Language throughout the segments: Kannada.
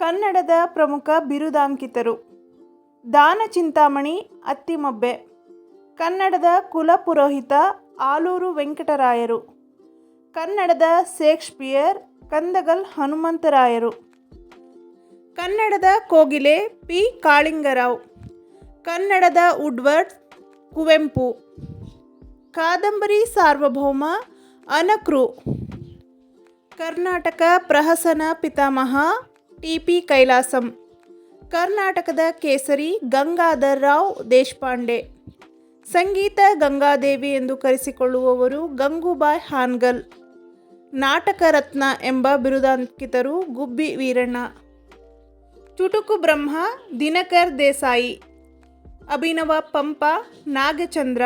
ಕನ್ನಡದ ಪ್ರಮುಖ ಬಿರುದಾಂಕಿತರು. ದಾನ ಚಿಂತಾಮಣಿ, ಅತ್ತಿಮಬ್ಬೆ. ಕನ್ನಡದ ಕುಲಪುರೋಹಿತ ಆಲೂರು ವೆಂಕಟರಾಯರು. ಕನ್ನಡದ ಶೇಕ್ಸ್ಪಿಯರ್, ಕಂದಗಲ್ ಹನುಮಂತರಾಯರು. ಕನ್ನಡದ ಕೋಗಿಲೆ, ಪಿ. ಕಾಳಿಂಗರಾವ್. ಕನ್ನಡದ ಉಡ್ವರ್ಡ್ ಕುವೆಂಪು. ಕಾದಂಬರಿ ಸಾರ್ವಭೌಮ, ಅನಕ್ರು. ಕರ್ನಾಟಕ ಪ್ರಹಸನ ಪಿತಾಮಹ ಟಿ ಪಿ ಕೈಲಾಸಂ. ಕರ್ನಾಟಕದ ಕೇಸರಿ ಗಂಗಾಧರ್ ರಾವ್ ದೇಶಪಾಂಡೆ. ಸಂಗೀತ ಗಂಗಾದೇವಿ ಎಂದು ಕರೆಸಿಕೊಳ್ಳುವವರು ಗಂಗೂಬಾಯ್ ಹಾನ್ಗಲ್. ನಾಟಕ ರತ್ನ ಎಂಬ ಬಿರುದಾಂಕಿತರು ಗುಬ್ಬಿ ವೀರಣ್ಣ. ಚುಟುಕು ಬ್ರಹ್ಮ ದಿನಕರ್ ದೇಸಾಯಿ. ಅಭಿನವ ಪಂಪ ನಾಗಚಂದ್ರ.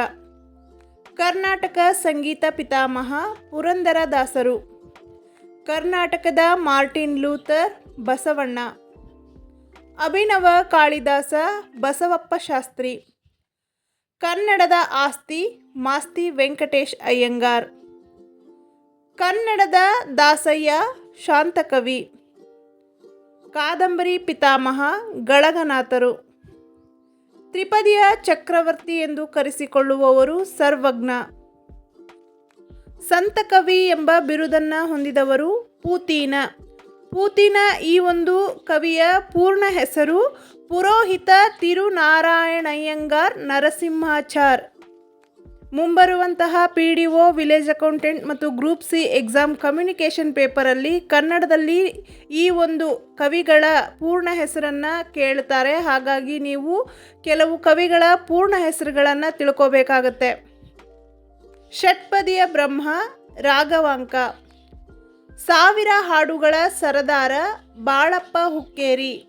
ಕರ್ನಾಟಕ ಸಂಗೀತ ಪಿತಾಮಹ ಪುರಂದರದಾಸರು ಕರ್ನಾಟಕದ ಮಾರ್ಟಿನ್ ಲೂಥರ್ ಬಸವಣ್ಣ. ಅಭಿನವ ಕಾಳಿದಾಸ ಬಸವಪ್ಪ ಶಾಸ್ತ್ರಿ. ಕನ್ನಡದ ಆಸ್ತಿ ಮಾಸ್ತಿ ವೆಂಕಟೇಶ್ ಅಯ್ಯಂಗಾರ್. ಕನ್ನಡದ ದಾಸಯ್ಯ ಶಾಂತಕವಿ. ಕಾದಂಬರಿ ಪಿತಾಮಹ ಗಳಗನಾಥರು. ತ್ರಿಪದಿಯ ಚಕ್ರವರ್ತಿ ಎಂದು ಕರೆಸಿಕೊಳ್ಳುವವರು ಸರ್ವಜ್ಞ. ಸಂತಕವಿ ಎಂಬ ಬಿರುದನ್ನು ಹೊಂದಿದವರು ಪೂತೀನ. ಪೂತಿನ ಈ ಒಂದು ಕವಿಯ ಪೂರ್ಣ ಹೆಸರು ಪುರೋಹಿತ ತಿರುನಾರಾಯಣಯ್ಯಂಗಾರ್ Narasimhachar. ಮುಂಬರುವಂತಹ P D O, village accountant ಮತ್ತು ಗ್ರೂಪ್ ಸಿ ಎಕ್ಸಾಮ್ ಕಮ್ಯುನಿಕೇಷನ್ ಪೇಪರಲ್ಲಿ ಕನ್ನಡದಲ್ಲಿ ಈ ಒಂದು ಕವಿಗಳ ಪೂರ್ಣ ಹೆಸರನ್ನು ಕೇಳ್ತಾರೆ. ಹಾಗಾಗಿ ನೀವು ಕೆಲವು ಕವಿಗಳ ಪೂರ್ಣ ಹೆಸರುಗಳನ್ನು ತಿಳ್ಕೋಬೇಕಾಗತ್ತೆ. ಷಟ್ಪದಿಯ ಬ್ರಹ್ಮ ರಾಘವಾಂಕ. ಸಾವಿರ ಹಾಡುಗಳ ಸರದಾರ ಬಾಳಪ್ಪ ಹುಕ್ಕೇರಿ.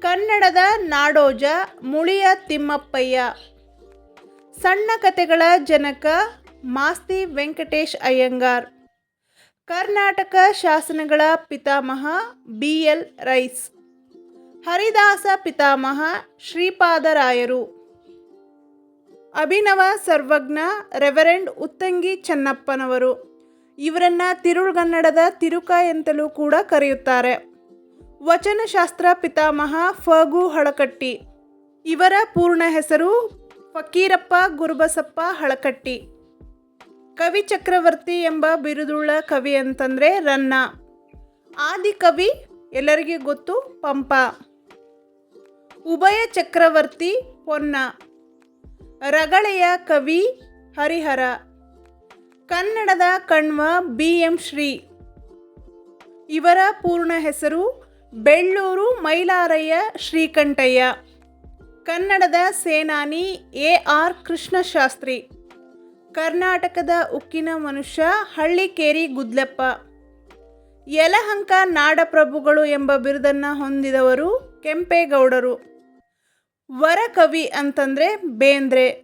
ಕನ್ನಡದ ನಾಡೋಜ ಮುಳಿಯ ತಿಮ್ಮಪ್ಪಯ್ಯ. ಸಣ್ಣ ಕತೆಗಳ ಜನಕ ಮಾಸ್ತಿ ವೆಂಕಟೇಶ್ ಅಯ್ಯಂಗಾರ್. ಕರ್ನಾಟಕ ಶಾಸನಗಳ ಪಿತಾಮಹ ಬಿ ಎಲ್ ರೈಸ್. ಹರಿದಾಸ ಪಿತಾಮಹ ಶ್ರೀಪಾದರಾಯರು ಅಭಿನವ ಸರ್ವಜ್ಞ ರೆವರೆಂಡ್ ಉತ್ತಂಗಿ ಚೆನ್ನಪ್ಪನವರು. ಇವರನ್ನ ತಿರುಳುಗನ್ನಡದ ತಿರುಕ ಎಂತಲೂ ಕೂಡ ಕರೆಯುತ್ತಾರೆ. ವಚನಶಾಸ್ತ್ರ ಪಿತಾಮಹ ಫಗು ಹಳಕಟ್ಟಿ. ಇವರ ಪೂರ್ಣ ಹೆಸರು ಫಕೀರಪ್ಪ ಗುರುಬಸಪ್ಪ ಹಳಕಟ್ಟಿ. ಕವಿ ಚಕ್ರವರ್ತಿ ಎಂಬ ಬಿರುದುಳ್ಳ ಕವಿ ಅಂತಂದರೆ ರನ್ನ. ಆದಿಕವಿ ಎಲ್ಲರಿಗೆ ಗೊತ್ತು ಪಂಪ. ಉಭಯ ಚಕ್ರವರ್ತಿ ಪೊನ್ನ. ರಗಳೆಯ ಕವಿ ಹರಿಹರ. ಕನ್ನಡದ ಕಣ್ವ ಬಿ ಎಂ ಶ್ರೀ. ಇವರ ಪೂರ್ಣ ಹೆಸರು ಬೆಳ್ಳೂರು ಮೈಲಾರಯ್ಯ ಶ್ರೀಕಂಠಯ್ಯ. ಕನ್ನಡದ ಸೇನಾನಿ ಎ ಆರ್ ಕೃಷ್ಣಶಾಸ್ತ್ರಿ. ಕರ್ನಾಟಕದ ಉಕ್ಕಿನ ಮನುಷ್ಯ ಹಳ್ಳಿಕೇರಿ ಗುದ್ಲೆಪ್ಪ. ಯಲಹಂಕ ನಾಡಪ್ರಭುಗಳು ಎಂಬ ಬಿರುದನ್ನು ಹೊಂದಿದವರು ಕೆಂಪೇಗೌಡರು. ವರಕವಿ ಅಂತಂದರೆ ಬೇಂದ್ರೆ.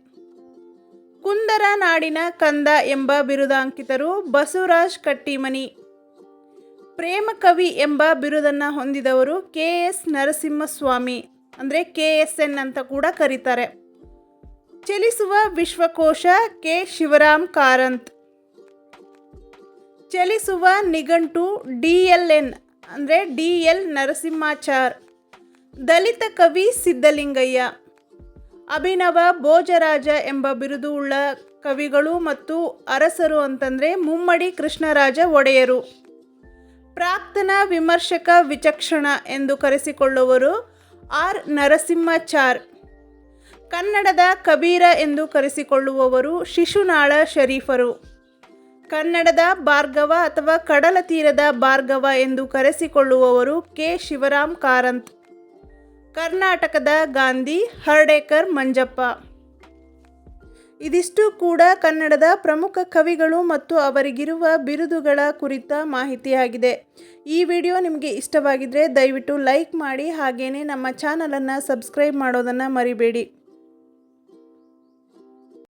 ಕುಂದರ ನಾಡಿನ ಕಂದ ಎಂಬ ಬಿರುದಾಂಕಿತರು ಬಸವರಾಜ್ ಕಟ್ಟಿಮನಿ. ಪ್ರೇಮ ಕವಿ ಎಂಬ ಬಿರುದನ್ನು ಹೊಂದಿದವರು ಕೆ ಎಸ್ ನರಸಿಂಹಸ್ವಾಮಿ, ಅಂದರೆ ಕೆ ಎಸ್ ಎನ್ ಅಂತ ಕೂಡ ಕರೀತಾರೆ. ಚಲಿಸುವ ವಿಶ್ವಕೋಶ ಕೆ ಶಿವರಾಮ್ ಕಾರಂತ್. ಚಲಿಸುವ ನಿಘಂಟು ಡಿ ಎಲ್ ಎನ್, ಅಂದರೆ ಡಿ ಎಲ್ ನರಸಿಂಹಾಚಾರ್. ದಲಿತ ಕವಿ ಸಿದ್ಧಲಿಂಗಯ್ಯ. ಅಭಿನವ ಭೋಜರಾಜ ಎಂಬ ಬಿರುದು ಉಳ್ಳ ಕವಿಗಳು ಮತ್ತು ಅರಸರು ಅಂತಂದರೆ ಮುಮ್ಮಡಿ ಕೃಷ್ಣರಾಜ ಒಡೆಯರು. ಪ್ರಾಕ್ತನ ವಿಮರ್ಶಕ ವಿಚಕ್ಷಣ ಎಂದು ಕರೆಸಿಕೊಳ್ಳುವರು ಆರ್ ನರಸಿಂಹಚಾರ್. ಕನ್ನಡದ ಕಬೀರ ಎಂದು ಕರೆಸಿಕೊಳ್ಳುವವರು ಶಿಶುನಾಳ ಶರೀಫರು. ಕನ್ನಡದ ಭಾರ್ಗವ ಅಥವಾ ಕಡಲ ತೀರದ ಭಾರ್ಗವ ಎಂದು ಕರೆಸಿಕೊಳ್ಳುವವರು ಕೆ ಶಿವರಾಮ್ ಕಾರಂತ್. ಕರ್ನಾಟಕದ ಗಾಂಧಿ ಹರ್ಡೇಕರ್ ಮಂಜಪ್ಪ. ಇದಿಷ್ಟು ಕೂಡ ಕನ್ನಡದ ಪ್ರಮುಖ ಕವಿಗಳು ಮತ್ತು ಅವರಿಗಿರುವ ಬಿರುದುಗಳ ಕುರಿತ ಮಾಹಿತಿಯಾಗಿದೆ. ಈ ವಿಡಿಯೋ ನಿಮಗೆ ಇಷ್ಟವಾಗಿದ್ದರೆ ದಯವಿಟ್ಟು ಲೈಕ್ ಮಾಡಿ ಹಾಗೆಯೇ ನಮ್ಮ ಚಾನಲನ್ನು ಸಬ್ಸ್ಕ್ರೈಬ್ ಮಾಡೋದನ್ನು ಮರಿಬೇಡಿ.